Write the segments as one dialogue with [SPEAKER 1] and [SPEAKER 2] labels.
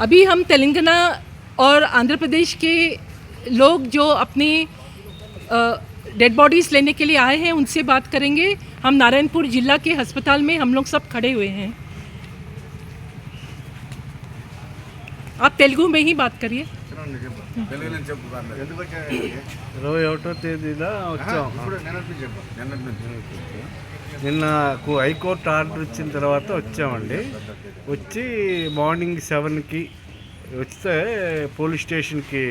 [SPEAKER 1] अभी हम तेलंगाना और आंध्र प्रदेश के लोग जो अपनी डेड बॉडीज़ लेने के लिए आए हैं, उनसे बात करेंगे। हम नारायणपुर जिला के अस्पताल में हम लोग सब खड़े हुए हैं। आप तेलुगु में ही बात करिए।
[SPEAKER 2] ఇరవై ఒకటో తేదీన
[SPEAKER 3] ఆహా,
[SPEAKER 2] వచ్చాం. నిన్న హైకోర్టు ఆర్డర్ ఇచ్చిన తర్వాత వచ్చామండి. వచ్చి మార్నింగ్ సెవెన్కి వస్తే పోలీస్ స్టేషన్కి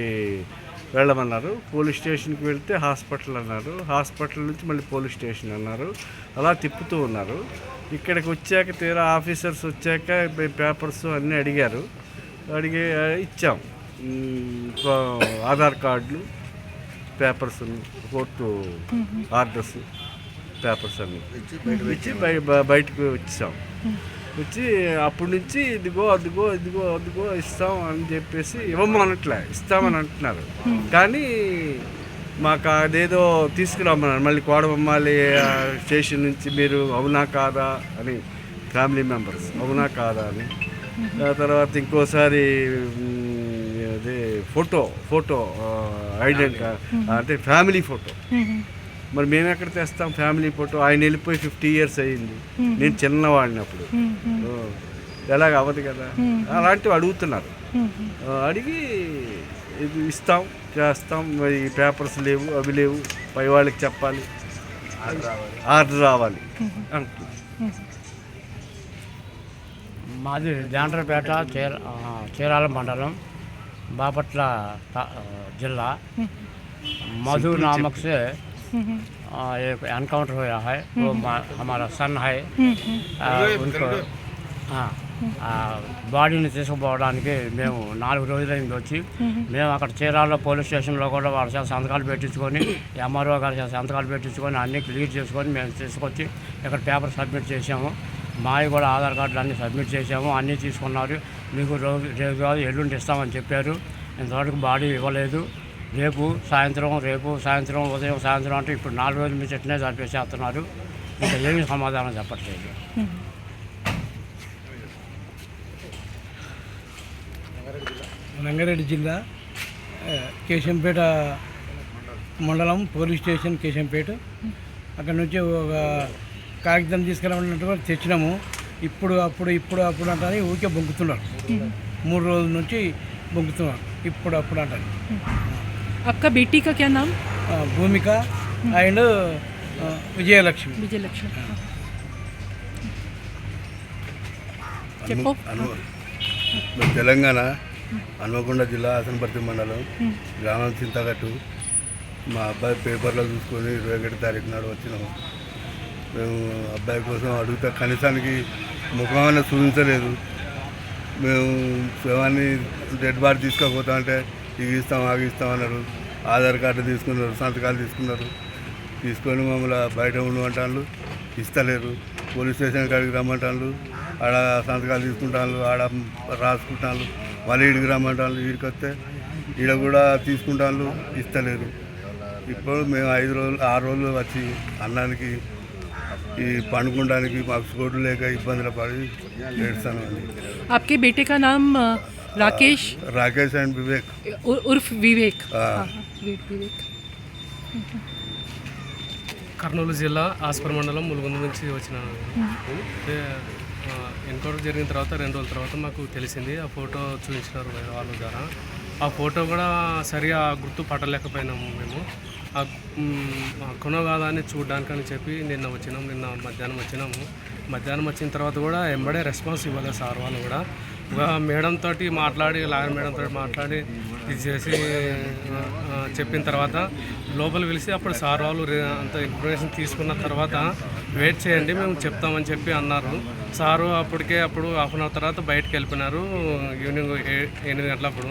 [SPEAKER 2] వెళ్ళమన్నారు. పోలీస్ స్టేషన్కి వెళ్తే హాస్పిటల్ అన్నారు. హాస్పిటల్ నుంచి మళ్ళీ పోలీస్ స్టేషన్ అన్నారు. అలా తిప్పుతూ ఉన్నారు. ఇక్కడికి వచ్చాక తీరా ఆఫీసర్స్ వచ్చాక పేపర్స్ అన్నీ అడిగారు. అడిగి ఇచ్చాం. ఆధార్ కార్డులు పేపర్స్ కోర్టు ఆర్డర్స్ పేపర్స్ అన్ని ఇచ్చి బయటకు వచ్చాం వచ్చి అప్పటి నుంచి ఇదిగో అదిగో ఇదిగో అదిగో ఇస్తాం అని చెప్పేసి ఇవ్వమనట్లే ఇస్తామని అంటున్నారు. కానీ మాకు అదేదో తీసుకురామన్నారు మళ్ళీ కోడబొమ్మాలి స్టేషన్ నుంచి మీరు అవునా కాదా అని ఫ్యామిలీ మెంబర్స్ అవునా కాదా అని. తర్వాత ఇంకోసారి అదే ఫోటో ఫోటో ఐడెంటి అంటే ఫ్యామిలీ ఫోటో. మరి మేము ఎక్కడ తెస్తాం ఫ్యామిలీ ఫోటో? ఆయన వెళ్ళిపోయి ఫిఫ్టీ ఇయర్స్ అయ్యింది నేను చిన్నవాడిని అప్పుడు ఎలాగ అవ్వదు కదా? అలాంటివి అడుగుతున్నారు. అడిగి ఇది ఇస్తాం చేస్తాం. మరి ఈ పేపర్స్ లేవు అవి లేవు. పై వాళ్ళకి చెప్పాలి. ఆర్డర్ రావాలి. అంటున్నారు
[SPEAKER 4] మాది జాండ్రపేట చీర చీరాల మండలం. బాపట్ల తా- ఆ, जिला मधु नामक से आ, एक एनकाउंटर हुआ है वो मा- हमारा सन है आ, उनको हाँ, ఆ, బాడీని తీసుకుపోవడానికి మేము నాలుగు రోజులైంది వచ్చి మేము అక్కడ చీరాల పోలీస్ స్టేషన్లో కూడా వాళ్ళ చేత సంతకాలు పెట్టించుకొని ఎంఆర్ఓ గారి చేత సంతకాలు పెట్టించుకొని అన్నీ క్లియర్ చేసుకొని మేము తీసుకొచ్చి ఇక్కడ పేపర్ సబ్మిట్ చేసాము మావి కూడా ఆధార్ కార్డులు అన్నీ సబ్మిట్ చేసాము అన్నీ తీసుకున్నారు. మీకు రోజు రేపు కాదు ఎల్లుండి ఇస్తామని చెప్పారు. ఇంతవరకు బాడీ ఇవ్వలేదు. రేపు సాయంత్రం రేపు సాయంత్రం ఉదయం సాయంత్రం అంటే ఇప్పుడు నాలుగు రోజుల నుంచి ఇట్నే జరిపేసేస్తున్నారు. ఇంకా ఏమీ సమాధానం చెప్పట్లేదు.
[SPEAKER 5] రంగారెడ్డి జిల్లా కేశంపేట మండలం పోలీస్ స్టేషన్ కేశంపేట. అక్కడ నుంచి ఒక కాగితం తీసుకురామన్నట్టుగా తెచ్చినాము. ఇప్పుడు అప్పుడు ఇప్పుడు అప్పుడు అంటారు. ఊరికే బొంకుతున్నారు మూడు రోజుల నుంచి బొంకుతున్నారు ఇప్పుడు అప్పుడు అంటారు.
[SPEAKER 1] అక్క బేటీకా
[SPEAKER 5] క్యా భూమిక అండ్ విజయలక్ష్మి.
[SPEAKER 3] విజయలక్ష్మి. తెలంగాణ హనుమకొండ జిల్లా అసనపర్తి మండలం గ్రామం చింతగట్టు. మా అబ్బాయి పేపర్లో చూసుకొని ఇరవై ఒకటి తారీఖు నాడు వచ్చినాము. మేము అబ్బాయి కోసం అడుగుతా కనీసానికి ముఖమైన చూపించలేదు మేము శవాన్ని డెడ్ బాడీ తీసుకోకపోతా అంటే ఇవి ఇస్తాం అవి ఇస్తాం అన్నారు. ఆధార్ కార్డు తీసుకున్నారు సంతకాలు తీసుకున్నారు. తీసుకొని మమ్మల్ని బయట ఉండమంటాను ఇస్తలేరు. పోలీస్ స్టేషన్ కాడికి రమ్మంటాను ఆడ సంతకాలు తీసుకుంటాను ఆడ రాసుకుంటాను మళ్ళీ ఈడికి రమ్మంటాను వీడికి వస్తే ఈడ కూడా తీసుకుంటాను ఇస్తలేరు. ఇప్పుడు మేము ఐదు రోజులు ఆరు రోజులు వచ్చి అన్నానికి ఈ పండుకోవడానికి మాకు చోటు లేక ఇబ్బందులు పడి ఏడుస్తాను
[SPEAKER 1] आपके बेटे का नाम अ, राकेश
[SPEAKER 3] రాకేష్ అండ్ వివేక్
[SPEAKER 1] उर- उर्फ विवेक
[SPEAKER 3] हाँ।
[SPEAKER 1] हाँ, हाँ, वि- विवेक
[SPEAKER 6] కర్నూలు జిల్లా ఆస్పర్ మండలం ములుగుంద నుంచి వచ్చిన అంటే ఎన్కౌంటర్ జరిగిన తర్వాత రెండు రోజుల తర్వాత మాకు తెలిసింది ఆ ఫోటో చూపించినారు వేరే వాళ్ళ ద్వారా ఆ ఫోటో కూడా సరిగా గుర్తు పట్టలేకపోయినాము మేము ఆ మ్, ఆ కొన కాదా అని చూడడానికని చెప్పి నిన్న వచ్చినాం నిన్న మధ్యాహ్నం వచ్చినాము. మధ్యాహ్నం వచ్చిన తర్వాత కూడా ఎంబడే రెస్పాన్స్ ఇవ్వలేదు సార్ వాళ్ళు కూడా. మేడం తోటి మాట్లాడి లాయర్ మేడం తోటి మాట్లాడి ఇది చేసి చెప్పిన తర్వాత లోపల పిలిచి అప్పుడు సార్ వాళ్ళు అంత ఇన్ఫర్మేషన్ తీసుకున్న తర్వాత వెయిట్ చేయండి మేము చెప్తామని చెప్పి అన్నారు. సారు అప్పటికే అప్పుడు హాఫ్ అన్ అవర్ తర్వాత బయటకు వెళ్ళిపోయినారు ఈవినింగ్ ఏ- ఎనిమిది గంటలప్పుడు.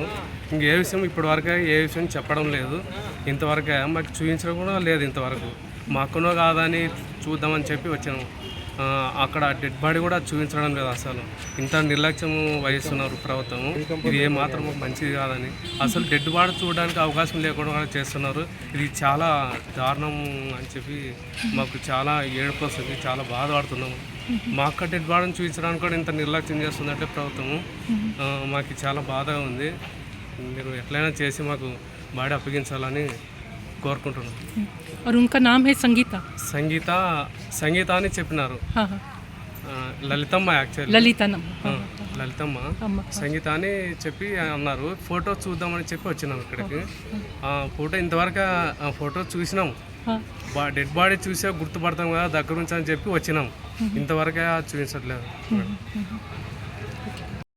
[SPEAKER 6] ఇంక ఏ విషయం ఇప్పటి వరకు ఏ విషయం చెప్పడం లేదు. ఇంతవరకే మాకు చూపించడం కూడా లేదు ఇంతవరకు. మా అక్కనో కాదని చూద్దామని చెప్పి వచ్చాము. అక్కడ డెడ్ బాడీ కూడా చూపించడం లేదు అసలు. ఇంత నిర్లక్ష్యం వహిస్తున్నారు ప్రభుత్వము. ఇది ఏ మాత్రం మంచిది కాదని. అసలు డెడ్ బాడీ చూడడానికి అవకాశం లేకుండా చేస్తున్నారు. ఇది చాలా దారుణం అని చెప్పి మాకు చాలా ఏడుపు వస్తుంది. చాలా బాధపడుతున్నాము. మా అక్క డెడ్ బాడీని చూపించడానికి కూడా ఇంత నిర్లక్ష్యం చేస్తుందంటే ప్రభుత్వము మాకు చాలా బాధగా ఉంది. మీరు ఎట్లయినా చేసి మాకు బాడీ అప్పగించాలని
[SPEAKER 1] కోరుకుంటున్నాను. ఇంకా నామ్ హే సంగీత
[SPEAKER 6] సంగీత సంగీత అని చెప్పినారు. లలితమ్మ యాక్చువల్లీ లలితమ్మ.
[SPEAKER 1] లలితమ్మ.
[SPEAKER 6] సంగీత అని చెప్పి అన్నారు. ఫోటో చూద్దామని చెప్పి వచ్చినాం ఇక్కడికి. ఫోటో ఇంతవరకు ఫోటో చూసినాం. బా డెడ్ బాడీ చూసే గుర్తుపడతాం కదా దగ్గర నుంచి అని చెప్పి వచ్చినాం. ఇంతవరకు చూపించట్లేదు.